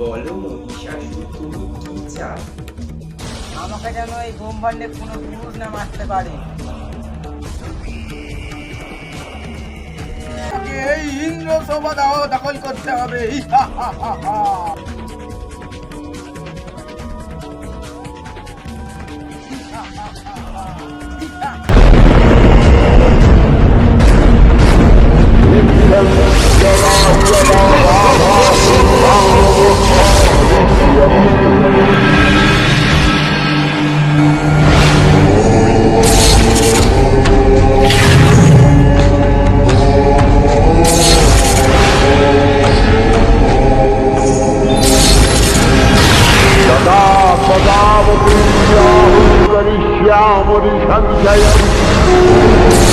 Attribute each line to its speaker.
Speaker 1: বলো মহিষাসুর তুমি কি চাও?
Speaker 2: আমাকে যেন এই ব্রহ্মাণ্ডে কোনো পুরুষ না মারতে পারে। এই ইন্দ্র সভা দখল করতে হবে।
Speaker 3: करिष्यामि सञ्चयम्